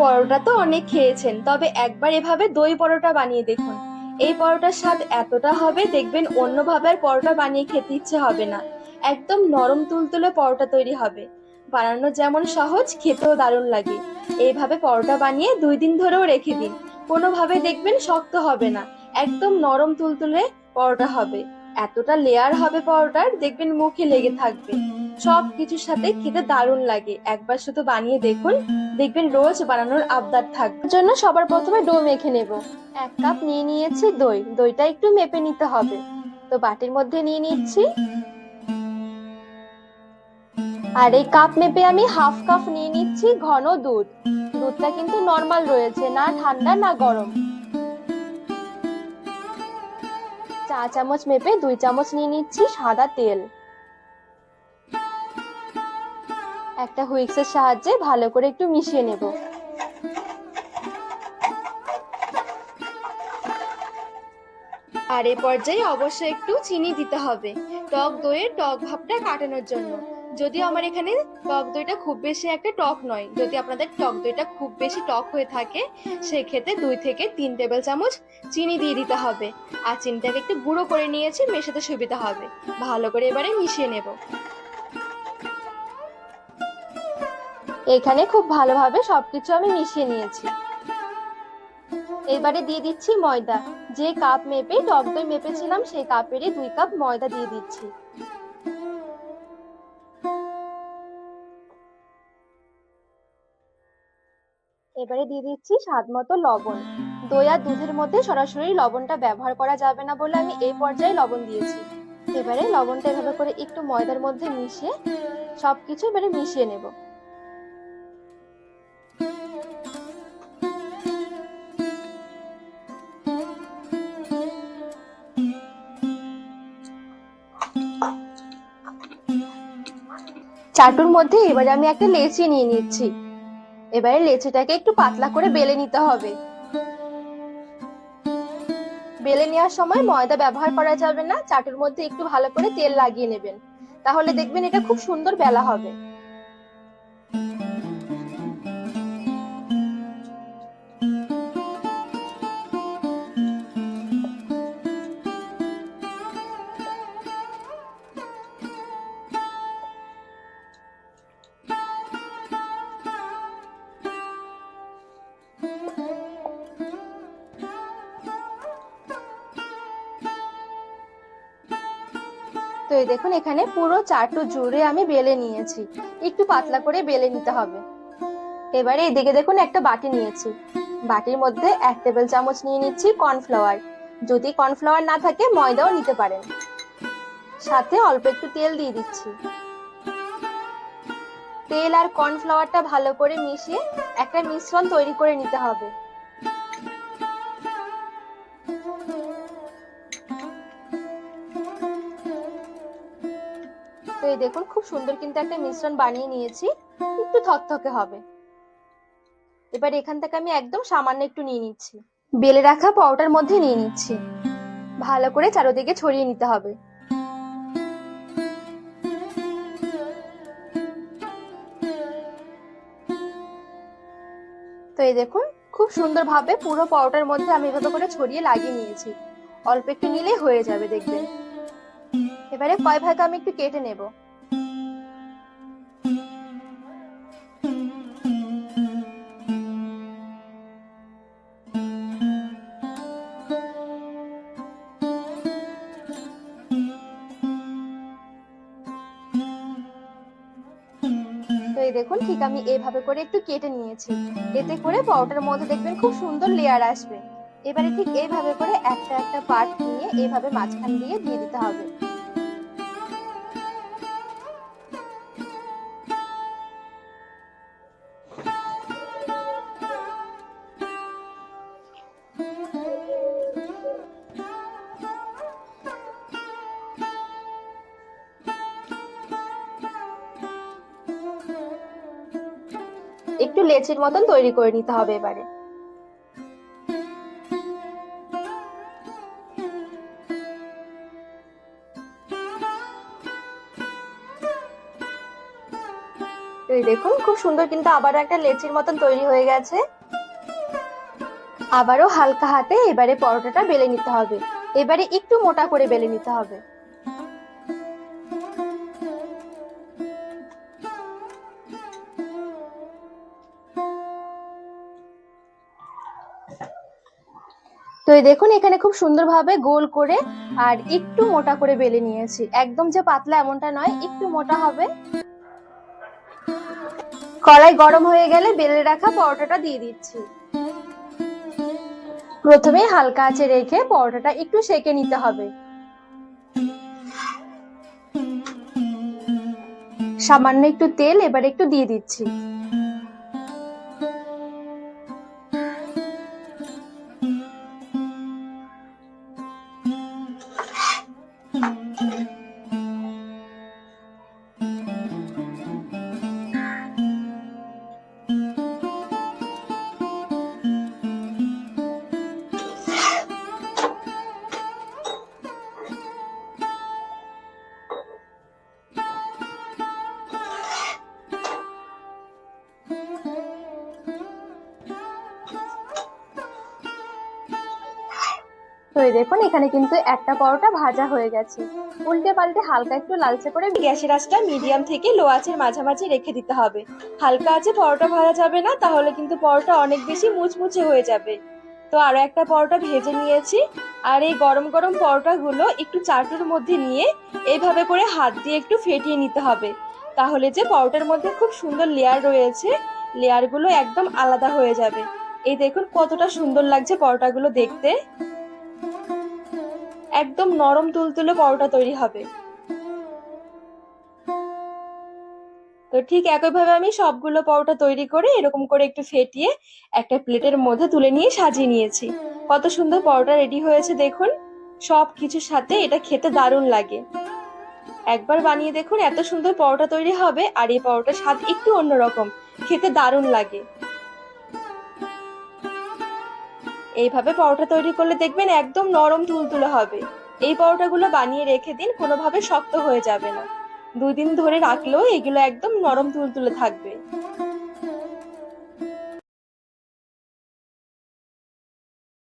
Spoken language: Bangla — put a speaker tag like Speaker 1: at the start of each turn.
Speaker 1: পরোটা তো অনেক খেয়েছেন, তবে একবার এভাবে দই পরোটা বানিয়ে দেখুন। এই পরোটার স্বাদ এতটা হবে, দেখবেন অন্যভাবে আর পরোটা বানিয়ে খেতে ইচ্ছে হবে না। একদম নরম তুলতুলে পরোটা তৈরি হবে। বানানো যেমন সহজ, খেতেও দারুণ লাগে। এইভাবে পরোটা বানিয়ে দুই দিন ধরেও রেখে দিন। কোনোভাবে দেখবেন শক্ত হবে না। একদম নরম তুলতুলে পরোটা হবে। এতটা লেয়ার হবে পরোটার, দেখবেন মুখে লেগে থাকবে। সব কিছুর সাথে খেতে দারুণ লাগে। একবার শুধু বানিয়ে দেখুন, দেখবেন রোজ বানানোর আবদার থাকবে। জন্য সবার প্রথমে ডো মেখে নেব। এক কাপ নিয়ে নিয়েছি দই। দইটা একটু মেপে নিতে হবে। তো বাটির মধ্যে নিয়ে নিচ্ছি। আর এই কাপ মেপে আমি হাফ কাপ নিয়ে নিচ্ছি ঘন দুধ। দুধটা কিন্তু নর্মাল রয়েছে, না ঠান্ডা না গরম। চা চামচ মেপে দুই চামচ নিয়ে নিচ্ছি সাদা তেল। একটা হুইক্সের সাহায্যে ভালো করে একটু মিশিয়ে নেব। আর এ পর্যায়ে অবশ্যই একটু চিনি দিতে হবে টক দইয়ের টক ভাবটা কাটানোর জন্য। যদিও আমার এখানে টক দইটা খুব বেশি একটা টক নয়। যদি আপনাদের টক দইটা খুব বেশি টক হয়ে থাকে, সেক্ষেত্রে দুই থেকে তিন টেবিল চামচ চিনি দিয়ে দিতে হবে। আর চিনিটাকে একটু গুঁড়ো করে নিয়েছি, মেশাতে সুবিধা হবে। ভালো করে এবারে মিশিয়ে নেব। এখানে খুব ভালোভাবে সবকিছু আমি মিশিয়ে নিয়েছি। এবারে দিয়ে দিচ্ছি ময়দা। যে কাপ মেপে টক দই মেপেছিলাম, সেই কাপেরই দুই কাপ ময়দা দিয়ে দিচ্ছি। এবারে দিয়ে দিচ্ছি স্বাদ মতো লবণ। দই আর দুধের মধ্যে সরাসরি লবণটা ব্যবহার করা যাবে না বলে আমি এই পর্যায়ে লবণ দিয়েছি। এবারে লবণটা এভাবে করে একটু ময়দার মধ্যে মিশিয়ে সবকিছু এবারে মিশিয়ে নেব। চাটুর মধ্যে এবারে আমি একটা লেচি নিয়ে নিচ্ছি। এবারে লেচিটাকে একটু পাতলা করে বেলে নিতে হবে। বেলে নেওয়ার সময় ময়দা ব্যবহার করা যাবে না চাটুর মধ্যে একটু ভালো করে তেল লাগিয়ে নেবেন। তাহলে দেখবেন এটা খুব সুন্দর বেলা হবে। তো এই দেখুন, এখানে পুরো চাটু জুড়ে আমি বেলে নিয়েছি। একটু পাতলা করে বেলে নিতে হবে। এবারে এদিকে দেখুন, একটা বাটি নিয়েছি। বাটির মধ্যে এক টেবিল চামচ নিয়ে নিচ্ছি কর্নফ্লাওয়ার। যদি কর্নফ্লাওয়ার না থাকে, ময়দাও নিতে পারেন। সাথে অল্প একটু তেল দিয়ে দিচ্ছি। তেল আর কর্নফ্লাওয়ারটা ভালো করে মিশিয়ে একটা মিশ্রণ তৈরি করে নিতে হবে। এই দেখুন, খুব সুন্দর কিন্তু একটা মিশ্রণ বানিয়ে নিয়েছি। একটু থকথকে হবে। এবার এখান থেকে আমি একদম সামান্য একটু নিয়ে নিচ্ছি। বেলে রাখা পাউডার মধ্যে নিয়ে নিচ্ছি। ভালো করে চারোদিকে ছড়িয়ে নিতে হবে। তো এই দেখুন, খুব সুন্দরভাবে পুরো পাউডার মধ্যে আমি এভাবে করে ছড়িয়ে লাগিয়ে নিয়েছি। অল্প একটু নিলেই হয়ে যাবে দেখবেন। এবারে কয় ভাগে আমি একটু কেটে নেব? দেখুন, ঠিক আমি এইভাবে করে একটু কেটে নিয়েছি। এতে করে পাউডারের মধ্যে দেখবেন খুব সুন্দর লেয়ার আসবে। এবারে ঠিক এইভাবে করে একটা একটা পার্ট নিয়ে এইভাবে মাঝখান দিয়ে দিয়ে দিতে হবে। একটু লেচির মতন তৈরি করে নিতে হবে এবারে। এই দেখুন, খুব সুন্দর কিন্তু আবারও একটা লেচির মতন তৈরি হয়ে গেছে। আবারও হালকা হাতে এবারে পরোটাটা বেলে নিতে হবে। এবারে একটু মোটা করে বেলে নিতে হবে। তো এই দেখুন, এখানে খুব সুন্দরভাবে গোল করে আর একটু মোটা করে বেলে নিয়েছি। একদম যে পাতলা এমনটা নয়, একটু মোটা হবে। কড়াই গরম হয়ে গেলে বেলে রাখা পরোটাটা দিয়ে দিচ্ছি। প্রথমে হালকা আঁচে রেখে পরোটাটা একটু সেকে নিতে হবে। সামান্য একটু তেল এবার একটু দিয়ে দিচ্ছি। এই দেখুন, এখানে কিন্তু একটা পরোটা ভাজা হয়ে গেছে। উল্টে পাল্টে হালকা একটু লালচে করে গ্যাসের আঁচটা মিডিয়াম থেকে লো আঁচের মাঝামাঝি রেখে দিতে হবে। হালকা আঁচে পরোটা ভাজা যাবে না, তাহলে কিন্তু পরোটা অনেক বেশি মুচমুচে হয়ে যাবে। তো আরও একটা পরোটা ভেজে নিয়েছি। আর এই গরম গরম পরোটাগুলো একটু চাটুর মধ্যে নিয়ে এইভাবে করে হাত দিয়ে একটু ফেটিয়ে নিতে হবে। তাহলে যে পরোটার মধ্যে খুব সুন্দর লেয়ার রয়েছে লেয়ারগুলো একদম আলাদা হয়ে যাবে। এই দেখুন কতটা সুন্দর লাগছে পরোটাগুলো দেখতে। একদম নরম তুলতুলে পরোটা তৈরি হবে। তো ঠিক একইভাবে আমি সবগুলো পরোটা তৈরি করে এরকম করে একটু ফেটিয়ে একটা প্লেটের মধ্যে তুলে নিয়ে সাজিয়ে নিয়েছি। কত সুন্দর পরোটা রেডি হয়েছে দেখুন। সব কিছুর সাথে এটা খেতে দারুণ লাগে। একবার বানিয়ে দেখুন এত সুন্দর পরোটা তৈরি হবে আর এই পরোটার স্বাদ একটু অন্যরকম। খেতে দারুণ লাগে। এইভাবে পরোটা তৈরি করলে দেখবেন একদম নরম তুলতুলে হবে। এই পরোটাগুলো বানিয়ে রেখে দিন, কোনোভাবে শক্ত হয়ে যাবে না। দুদিন ধরে রাখলেও এগুলো একদম নরম তুলতুলে থাকবে।